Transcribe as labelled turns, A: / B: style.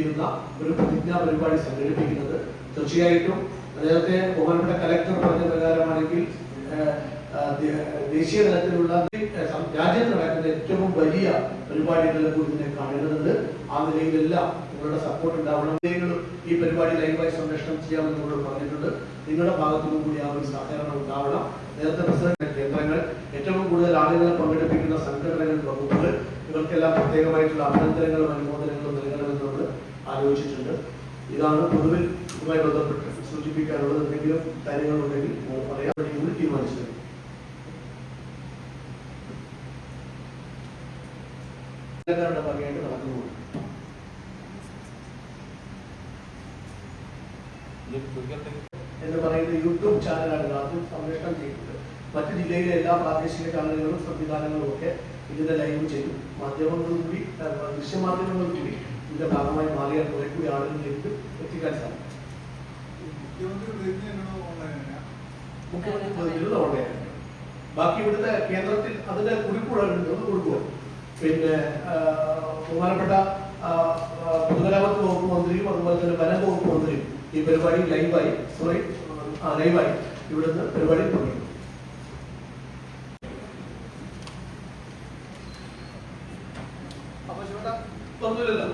A: ചെയ്യുന്ന ഒരു പ്രതിജ്ഞാ പരിപാടി സംഘടിപ്പിക്കുന്നത്. തീർച്ചയായിട്ടും അദ്ദേഹത്തെ ബഹുമാനപ്പെട്ട കലക്ടർ പറഞ്ഞ പ്രകാരമാണെങ്കിൽ ദേശീയ തലത്തിലുള്ള രാജ്യത്ത് നടക്കുന്ന ഏറ്റവും വലിയ പരിപാടികളെ കൂടി ഇതിനെ കാണേണ്ടതുണ്ട് ആ നിലയിലെല്ലാം നിങ്ങളുടെ സപ്പോർട്ട് ഉണ്ടാവണം. ഈ പരിപാടി ലൈവായി സംരക്ഷണം ചെയ്യാമെന്ന് നിങ്ങളോട് പറഞ്ഞിട്ടുണ്ട്. നിങ്ങളുടെ ഭാഗത്തു നിന്നും കൂടി ആ ഒരു സഹകരണം ഉണ്ടാവണം. നേരത്തെ പ്രസിഡന്റ് കേന്ദ്രങ്ങൾ ഏറ്റവും കൂടുതൽ ആളുകളെ പങ്കെടുപ്പിക്കുന്ന സംഘടനകൾ വകുപ്പുകൾ ഇവർക്കെല്ലാം പ്രത്യേകമായിട്ടുള്ള അഭിനന്ദനങ്ങളും അനുമോദനങ്ങളും ആലോചിച്ചിട്ടുണ്ട്. ഇതാണ് പൊതുവിൽ ഇതുമായി ബന്ധപ്പെട്ട് സൂചിപ്പിക്കാനുള്ളത് എന്തെങ്കിലും കാര്യങ്ങളുണ്ടെങ്കിൽ പറയാൻ വേണ്ടി തീരുമാനിച്ചത്. എന്ന് പറയുന്ന യൂട്യൂബ് ചാനലാണ്. അതും സംരക്ഷണം ചെയ്തിട്ടുണ്ട് മറ്റു ജില്ലയിലെ എല്ലാ പ്രാദേശിക ചാനലുകളും സംവിധാനങ്ങളും ഒക്കെ ഇതിന്റെ ലൈവ് ചെയ്യും. മാധ്യമങ്ങളും കൂടി ദൃശ്യമാധ്യമങ്ങളും കൂടി ഇതിന്റെ ഭാഗമായി മാറിയാൽ കുറെ കൂടി ആളുകളിലേക്ക് എത്തിക്കാൻ സാധിക്കും. ബാക്കി ഇവിടുത്തെ കേന്ദ്രത്തിൽ അതിന്റെ കുറിപ്പുകളുണ്ട് ഒന്ന് കൊടുക്കുക പിന്നെ ബഹുമാനപ്പെട്ട പൊതുഗതാഗത വകുപ്പ് മന്ത്രിയും അതുപോലെ തന്നെ വനം വകുപ്പ് മന്ത്രിയും ഈ പരിപാടി ലൈവായി സോറി ലൈവായി ഇവിടുന്ന് പരിപാടി തുടങ്ങി. അപ്പൊ ചൂടാ ഒന്നുമില്ലല്ലോ